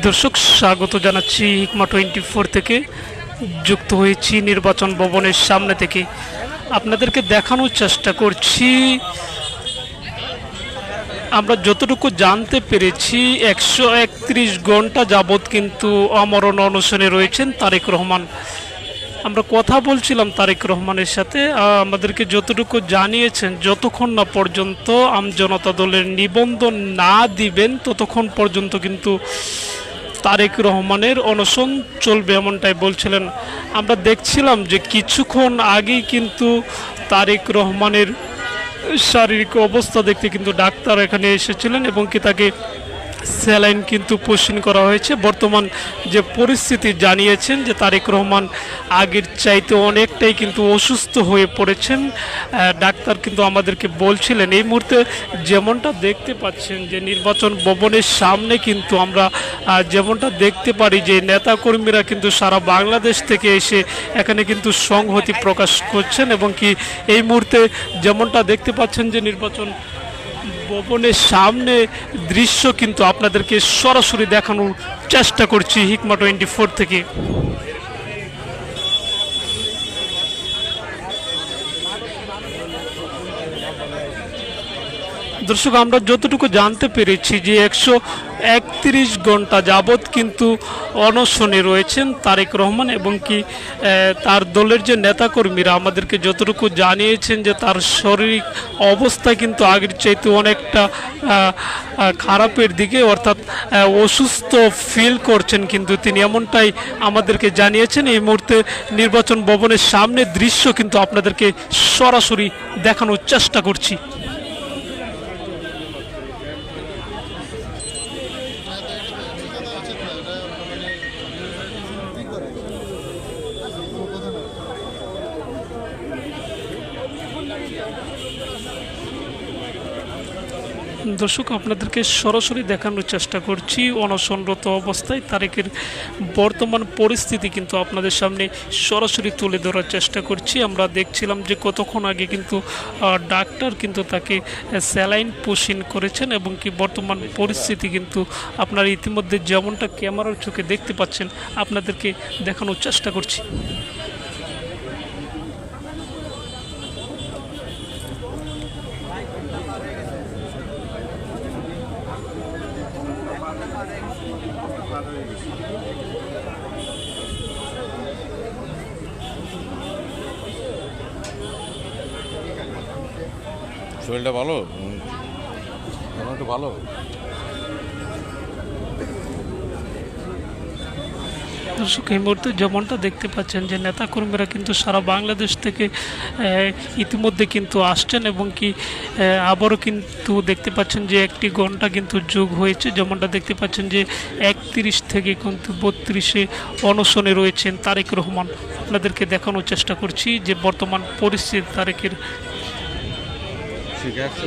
দর্শক, স্বাগত জানাচ্ছি হিকমা টোয়েন্টি ফোর থেকে। যুক্ত হয়েছি নির্বাচন ভবনের সামনে থেকে। আপনাদেরকে দেখানোর চেষ্টা করছি, আমরা যতটুকু জানতে পেরেছি, একশো একত্রিশ ঘণ্টা যাবৎ কিন্তু অমরণ অনশনে রয়েছেন তারেক রহমান। আমরা কথা বলছিলাম তারেক রহমানের সাথে আমাদেরকে যতটুকু জানিয়েছেন, যতক্ষণ না পর্যন্ত আম জনতা দলের নিবন্ধন না দিবেন, ততক্ষণ পর্যন্ত কিন্তু তারেক রহমানের অনশন চলবে এমনটাই বলছিলেন। আমরা দেখছিলাম যে কিছুক্ষণ আগেই কিন্তু তারেক রহমানের শারীরিক অবস্থা দেখতে কিন্তু ডাক্তার এখানে এসেছিলেন এবং কি তাকে স্যালাইন কিন্তু পোষণ করা হয়েছে। বর্তমান যে পরিস্থিতি জানিয়েছেন যে তারেক রহমান আগের চাইতে অনেকটাই কিন্তু অসুস্থ হয়ে পড়েছেন। ডাক্তার কিন্তু আমাদেরকে বলছিলেন, এই মুহূর্তে যেমনটা দেখতে পাচ্ছেন যে নির্বাচন ভবনের সামনে কিন্তু আমরা যেমনটা দেখতে পারি যে নেতাকর্মীরা কিন্তু সারা বাংলাদেশ থেকে এসে এখানে কিন্তু সংহতি প্রকাশ করছেন এবং কি এই মুহূর্তে যেমনটা দেখতে পাচ্ছেন যে নির্বাচন ভবনের সামনে দৃশ্য কিন্তু আপনাদেরকে সরাসরি দেখানোর চেষ্টা করছি হিকমা টোয়েন্টি ফোর থেকে। দর্শক, আমরা যতটুকু জানতে পেরেছি যে একশো একত্রিশ ঘণ্টা যাবৎ কিন্তু অনশনে রয়েছেন তারেক রহমান এবং কি তার দলের যে নেতাকর্মীরা আমাদেরকে যতটুকু জানিয়েছেন যে তার শারীরিক অবস্থা কিন্তু আগের চাইতে অনেকটা খারাপের দিকে, অর্থাৎ অসুস্থ ফিল করছেন কিন্তু তিনি এমনটাই আমাদেরকে জানিয়েছেন। এই মুহূর্তে নির্বাচন ভবনের সামনে দৃশ্য কিন্তু আপনাদেরকে সরাসরি দেখানোর চেষ্টা করছি। দর্শক, আপনাদেরকে সরাসরি দেখানোর চেষ্টা করছি। অনশনরত অবস্থায় তারেকের বর্তমান পরিস্থিতি কিন্তু আপনাদের সামনে সরাসরি তুলে ধরার চেষ্টা করছি। আমরা দেখছিলাম যে কতক্ষণ আগে কিন্তু ডাক্তার কিন্তু তাকে স্যালাইন পোষণ করেছেন এবং কি বর্তমান পরিস্থিতি কিন্তু আপনারা ইতিমধ্যে যেমনটা ক্যামেরার চোখে দেখতে পাচ্ছেন, আপনাদেরকে দেখানোর চেষ্টা করছি। শরীরটা ভালো? একটু ভালো? দর্শক, এই মুহূর্তে যেমনটা দেখতে পাচ্ছেন যে নেতাকর্মীরা কিন্তু সারা বাংলাদেশ থেকে ইতিমধ্যে কিন্তু আসছেন এবং কি আবারও কিন্তু দেখতে পাচ্ছেন যে একটি ঘণ্টা কিন্তু যোগ হয়েছে। যেমনটা দেখতে পাচ্ছেন যে একত্রিশ থেকে কিন্তু বত্রিশে অনশনে রয়েছেন তারেক রহমান। আপনাদেরকে দেখানোর চেষ্টা করছি যে বর্তমান পরিস্থিতি তারেকের। ঠিক আছে।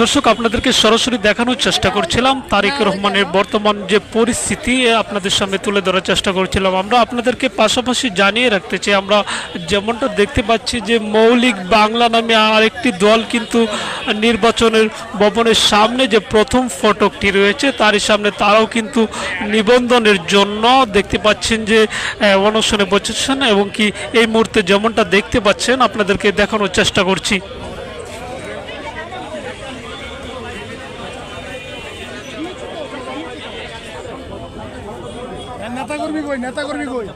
দর্শক আপনাদেরকে সরাসরি দেখানোর চেষ্টা করছিলাম। তারিক রহমানের বর্তমান যে পরিস্থিতি আপনাদের সামনে তুলে ধরার চেষ্টা করছিলাম। আমরা আপনাদেরকে পাশাপাশি জানিয়ে রাখতে চাই আমরা যেমনটা দেখতে পাচ্ছি যে মৌলিক বাংলা নামে আরেকটি দল কিন্তু নির্বাচনের ভবনের সামনে যে প্রথম ফটকটি রয়েছে তারই সামনে তারাও কিন্তু নিবন্ধনের জন্য দেখতে পাচ্ছেন যে অনশনে বসেছেন এবং কি এই মুহূর্তে যেমনটা দেখতে পাচ্ছেন আপনাদেরকে দেখানোর চেষ্টা করছি। নেতা কর্মী কই?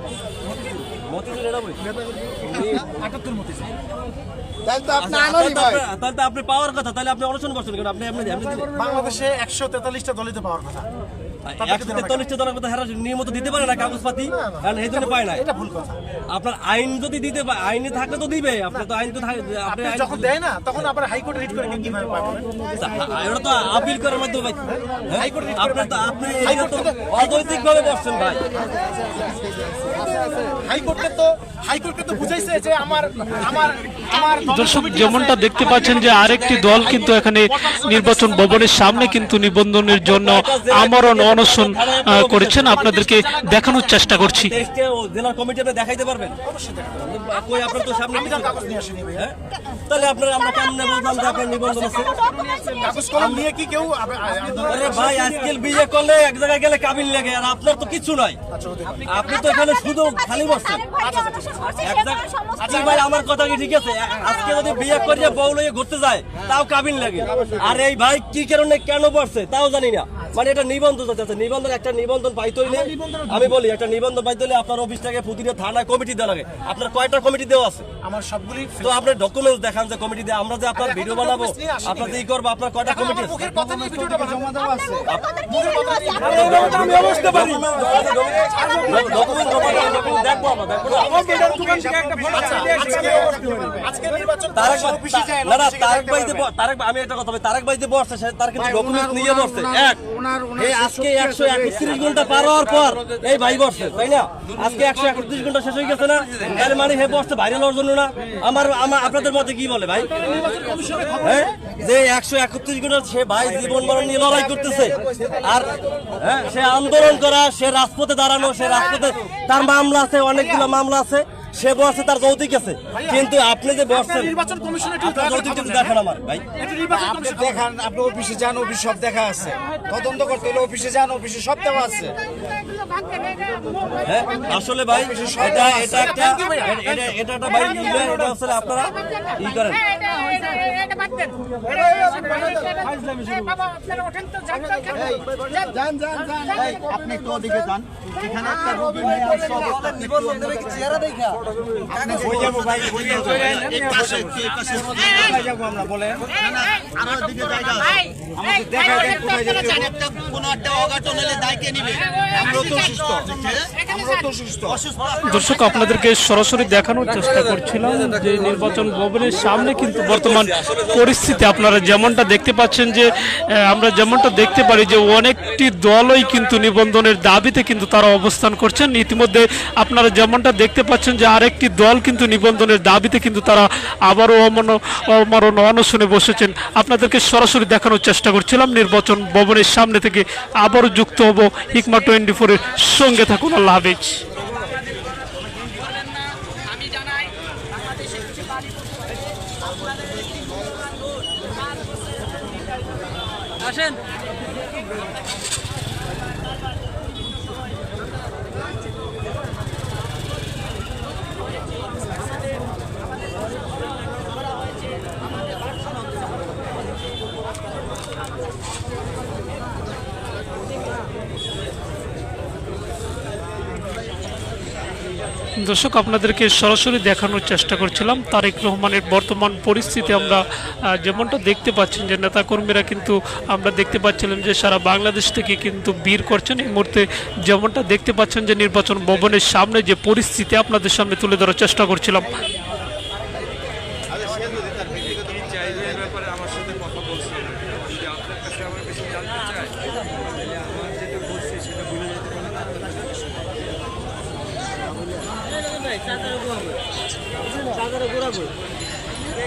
নেতা কর্মী। আপনি আনোরই ভাই। তাহলে তো আপনি পাওয়ার কথা তাহলে আপনি অনশন বসছেন কেন? আপনি আপনি আপনি বাংলাদেশে একশো তেতাল্লিশটা দলিত পাওয়ার কথা। একশো তেতাল্লিশটা জনের কথা হেরা নিয়মিত দিতে পারে না কাগজপাতি কারণ এই জন্য পায় না এটা ভুল কথা। আপনার আইন যদি দিতে আইনে থাকলে তো দিবে। আপনার তো আইন তো আপনি আপনি যখন দেয় না তখন আবার হাইকোর্টে রিট করে কীভাবে পাবেন? এটা তো আপিল করার মাধ্যমে ভাই। হ্যাঁ? আপনার তো আপনি এটা তো অনৈতিক ভাবে বসছেন ভাই। হাইকোর্টে তো হাইকোর্টে তো বুঝাইছে যে আমার দর্শক যেমনটা দেখতে পাচ্ছেন যে আরেকটি দল কিন্তু এখানে নির্বাচন ভবনের সামনে কিন্তু নিবন্ধনের জন্য আমরণ অনশন করেছেন। আপনাদেরকে দেখানোর চেষ্টা করছি। দেশকে ও জেলার কমিটি আপনি দেখাইতে পারবেন? কই আপনার তো সামনে কাগজ নিয়ে আসিনি। ভাই? তাহলে আপনার আমরা কেমনে বুঝলাম যে আপনার নিবন্ধন আছে? কাগজ কলম নিয়ে কি কেউ আবে- আ- আন্দোলন আরে ভাই আজকাল বিয়ে করলে এক জায়গায় গেলে কাবিল লাগে আর আপনার তো কিছু নাই। আপনি তো এখানে শুধু খালি বসছেন। এক জায়গায় ভাই আমার কথা কি ঠিক আছে? আজকে যদি বিয়ে করিয়ে বউ লইয়ে ঘুরতে যায়, তাও কাবিন লাগে। আর এই ভাই কি কারণে কেন পড়ছে তাও জানি না। মানে এটা নিবন্ধন আছে নিবন্ধন একটা নিবন্ধন পাইতে হইলে আমি বলি একটা নিবন্ধন পাইতে হলে আপনার অফিস থেকে প্রতিটা থানা কমিটি দেওয়া লাগে আপনার কয়টা কমিটি দেওয়া আছে আমার সবগুলি তো আপনার ডকুমেন্টস দেখান যে কমিটি দিয়ে আমরা যে আপনার ভিডিও বানাবো আপনার যে ই করব আপনার কয়টা কমিটি আমার মুখের কথা নিয়ে ভিডিওটা জমা দেওয়া আছে আমি বুঝতে পারি তারেক সব অফিসে যায় না না তারেক আমি একটা কথা বলি তারেক ভাইতে বসছে সে তার কিন্তু ডকুমেন্ট নিয়ে বসছে এক এই আজকে একশো একত্রিশ ঘণ্টা পার হওয়ার পর এই ভাই বসছে তাই না? আজকে একশো একত্রিশ ঘণ্টা শেষ হয়ে গেছে না? তাহলে মানে হে বসছে ভাইরাল হওয়ার জন্য না? আমার আমার আপনাদের মতে কি বলে ভাই? হ্যাঁ যে একশো একত্রিশ ঘণ্টা সে ভাই জীবন মরণ নিয়ে লড়াই করতেছে। আর হ্যাঁ সে আন্দোলন করা সে রাজপথে দাঁড়ানো সে রাজপথে তার মামলা আছে অনেকগুলো মামলা আছে। সে বসছে তার যৌতিক আছে। কিন্তু আপনি যে বসছেন নির্বাচন কমিশনে একটু আপনার যৌতুক কিন্তু দেখেন আমার ভাই। আপনি দেখান আপনি অফিসে যান অফিস সব দেখা আছে। তদন্ত করতে হলে অফিসে যান অফিসে সব দেওয়া আছে। হ্যাঁ আসলে ভাই এটা এটা একটা এটা এটা একটা ভাই এটা আসলে আপনারা ই করেন। যান যান যান। এই, আপনি একটু ওদিকে যান। দর্শক আপনাদেরকে সরাসরি দেখানোর চেষ্টা করছিলাম যে নির্বাচন ভবনের সামনে কিন্তু বর্তমান পরিস্থিতি। আপনারা যেমনটা দেখতে পাচ্ছেন যে আমরা যেমনটা দেখতে পারি যে অনেকটি দলই কিন্তু নিবন্ধনের দাবিতে কিন্তু তারা অবস্থান করছেন। ইতিমধ্যে আপনারা যেমনটা দেখতে পাচ্ছেন যে আরেকটি দল কিন্তু নিবন্ধনের দাবিতে কিন্তু তারা আবারও অমন অমরণ অনশনে বসেছেন। আপনাদেরকে সরাসরি দেখানোর চেষ্টা করছিলাম। নির্বাচন ভবনের সামনে থেকে আবারও যুক্ত হব হিকমা টোয়েন্টি ফোরের সঙ্গে থাকুন। আল্লাহ হাফিজ। দর্শক, আপনাদেরকে সরাসরি দেখানোর চেষ্টা করছিলাম। তারেক রহমানের বর্তমান পরিস্থিতি আমরা যেমনটা দেখতে পাচ্ছেন যে নেতাকর্মীরা কিন্তু আমরা দেখতে পাচ্ছিলাম যে সারা বাংলাদেশ থেকে কিন্তু বীর করছেন। এই মুহূর্তে যেমনটা দেখতে পাচ্ছেন যে নির্বাচন ভবনের সামনে যে পরিস্থিতি আপনাদের সামনে তুলে ধরার চেষ্টা করছিলাম।